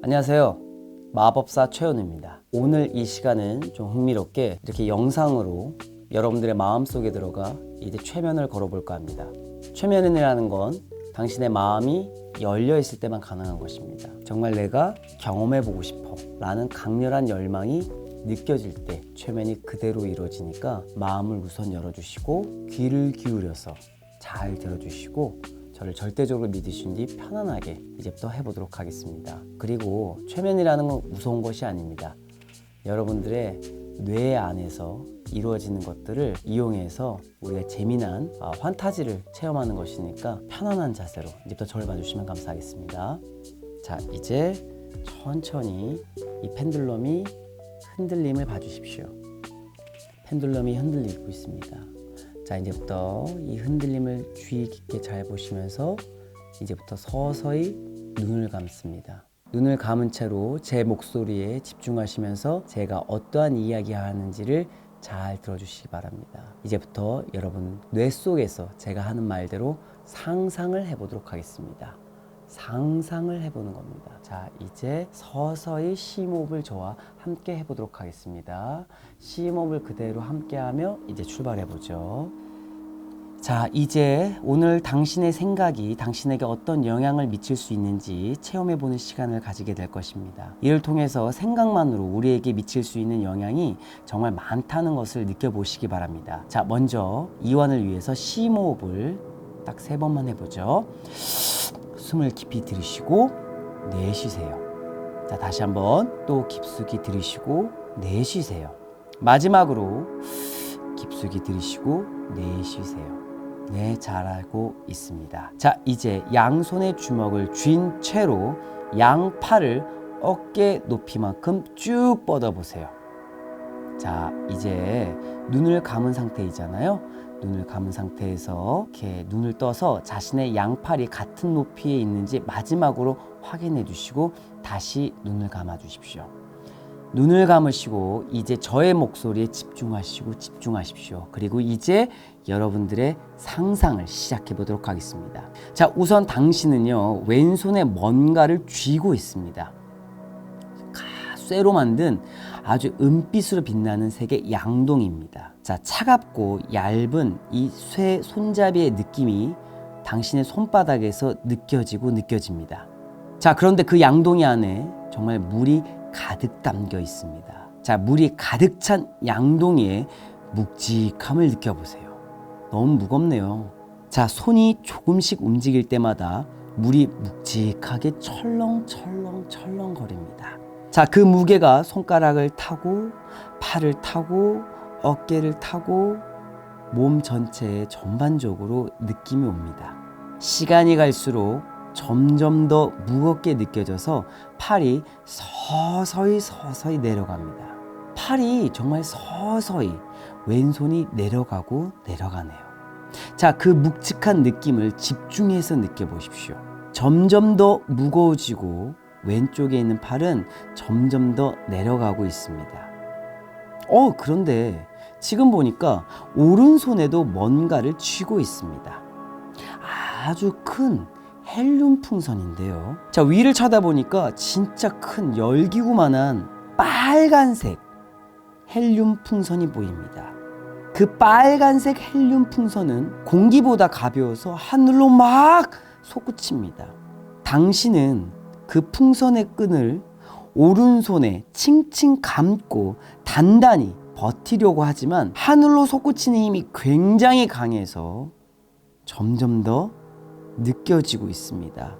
안녕하세요. 마법사 최현우입니다. 오늘 이 시간은 좀 흥미롭게 이렇게 영상으로 여러분들의 마음속에 들어가 이제 최면을 걸어볼까 합니다. 최면이라는 건 당신의 마음이 열려 있을 때만 가능한 것입니다. 정말 내가 경험해 보고 싶어 라는 강렬한 열망이 느껴질 때 최면이 그대로 이루어지니까 마음을 우선 열어주시고 귀를 기울여서 잘 들어주시고 저를 절대적으로 믿으신 뒤 편안하게 이제부터 해보도록 하겠습니다. 그리고 최면이라는 건 무서운 것이 아닙니다. 여러분들의 뇌 안에서 이루어지는 것들을 이용해서 우리가 재미난 아, 환타지를 체험하는 것이니까 편안한 자세로 이제부터 저를 봐주시면 감사하겠습니다. 자, 이제 천천히 이 펜들럼이 흔들림을 봐주십시오. 펜들럼이 흔들리고 있습니다. 자, 이제부터 이 흔들림을 주의 깊게 잘 보시면서 이제부터 서서히 눈을 감습니다. 눈을 감은 채로 제 목소리에 집중하시면서 제가 어떠한 이야기 하는지를 잘 들어주시기 바랍니다. 이제부터 여러분 뇌 속에서 제가 하는 말대로 상상을 해보도록 하겠습니다. 상상을 해보는 겁니다. 자, 이제 서서히 심호흡을 저와 함께 해보도록 하겠습니다. 심호흡을 그대로 함께하며 이제 출발해보죠. 자, 이제 오늘 당신의 생각이 당신에게 어떤 영향을 미칠 수 있는지 체험해보는 시간을 가지게 될 것입니다. 이를 통해서 생각만으로 우리에게 미칠 수 있는 영향이 정말 많다는 것을 느껴보시기 바랍니다. 자, 먼저 이완을 위해서 심호흡을 딱 세 번만 해보죠. 숨을 깊이 들이쉬고 내쉬세요. 자, 다시 한번 또 깊숙이 들이쉬고 내쉬세요. 마지막으로 깊숙이 들이쉬고 내쉬세요. 네, 잘 알고 있습니다. 자, 이제 양손의 주먹을 쥔 채로 양팔을 어깨 높이만큼 쭉 뻗어 보세요. 자, 이제 눈을 감은 상태이잖아요. 눈을 감은 상태에서 이렇게 눈을 떠서 자신의 양팔이 같은 높이에 있는지 마지막으로 확인해 주시고 다시 눈을 감아 주십시오. 눈을 감으시고 이제 저의 목소리에 집중하시고 집중하십시오. 그리고 이제 여러분들의 상상을 시작해 보도록 하겠습니다. 자, 우선 당신은요, 왼손에 뭔가를 쥐고 있습니다. 쇠로 만든 아주 은빛으로 빛나는 색의 양동입니다. 자, 차갑고 얇은 이 쇠 손잡이의 느낌이 당신의 손바닥에서 느껴지고 느껴집니다. 자, 그런데 그 양동이 안에 정말 물이 가득 담겨 있습니다. 자, 물이 가득 찬 양동이의 묵직함을 느껴보세요. 너무 무겁네요. 자, 손이 조금씩 움직일 때마다 물이 묵직하게 철렁철렁 철렁거립니다. 자, 그 무게가 손가락을 타고 팔을 타고 어깨를 타고 몸 전체에 전반적으로 느낌이 옵니다. 시간이 갈수록 점점 더 무겁게 느껴져서 팔이 서서히 서서히 내려갑니다. 팔이 정말 서서히 왼손이 내려가고 내려가네요. 자, 그 묵직한 느낌을 집중해서 느껴보십시오. 점점 더 무거워지고 왼쪽에 있는 팔은 점점 더 내려가고 있습니다. 어, 그런데 지금 보니까 오른손에도 뭔가를 쥐고 있습니다. 아주 큰 헬륨 풍선인데요. 자, 위를 쳐다보니까 진짜 큰 열기구만한 빨간색 헬륨 풍선이 보입니다. 그 빨간색 헬륨 풍선은 공기보다 가벼워서 하늘로 막 솟구칩니다. 당신은 그 풍선의 끈을 오른손에 칭칭 감고 단단히 버티려고 하지만 하늘로 솟구치는 힘이 굉장히 강해서 점점 더 느껴지고 있습니다.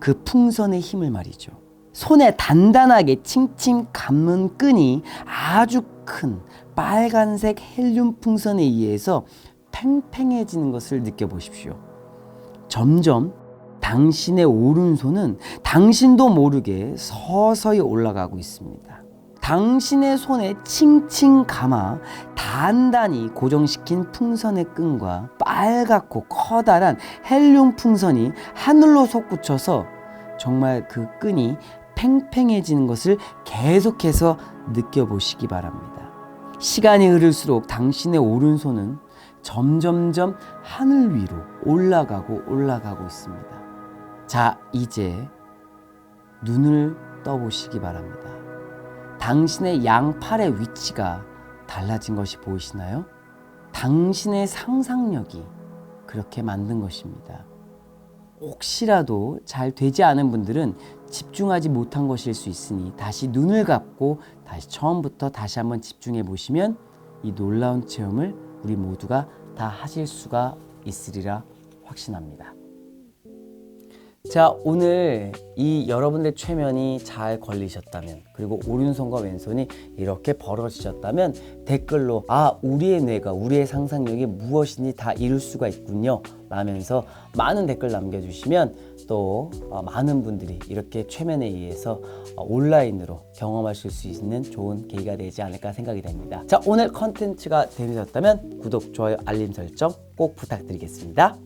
그 풍선의 힘을 말이죠. 손에 단단하게 칭칭 감는 끈이 아주 큰 빨간색 헬륨 풍선에 의해서 팽팽해지는 것을 느껴보십시오. 점점 당신의 오른손은 당신도 모르게 서서히 올라가고 있습니다. 당신의 손에 칭칭 감아 단단히 고정시킨 풍선의 끈과 빨갛고 커다란 헬륨 풍선이 하늘로 솟구쳐서 정말 그 끈이 팽팽해지는 것을 계속해서 느껴보시기 바랍니다. 시간이 흐를수록 당신의 오른손은 점점점 하늘 위로 올라가고 올라가고 있습니다. 자, 이제 눈을 떠보시기 바랍니다. 당신의 양팔의 위치가 달라진 것이 보이시나요? 당신의 상상력이 그렇게 만든 것입니다. 혹시라도 잘 되지 않은 분들은 집중하지 못한 것일 수 있으니 다시 눈을 감고 다시 처음부터 다시 한번 집중해 보시면 이 놀라운 체험을 우리 모두가 다 하실 수가 있으리라 확신합니다. 자, 오늘 이 여러분들 최면이 잘 걸리셨다면, 그리고 오른손과 왼손이 이렇게 벌어지셨다면, 댓글로, 아, 우리의 뇌가, 우리의 상상력이 무엇인지 다 이룰 수가 있군요. 라면서 많은 댓글 남겨주시면 또 어, 많은 분들이 이렇게 최면에 의해서 어, 온라인으로 경험하실 수 있는 좋은 계기가 되지 않을까 생각이 됩니다. 자, 오늘 컨텐츠가 재밌었다면 구독, 좋아요, 알림 설정 꼭 부탁드리겠습니다.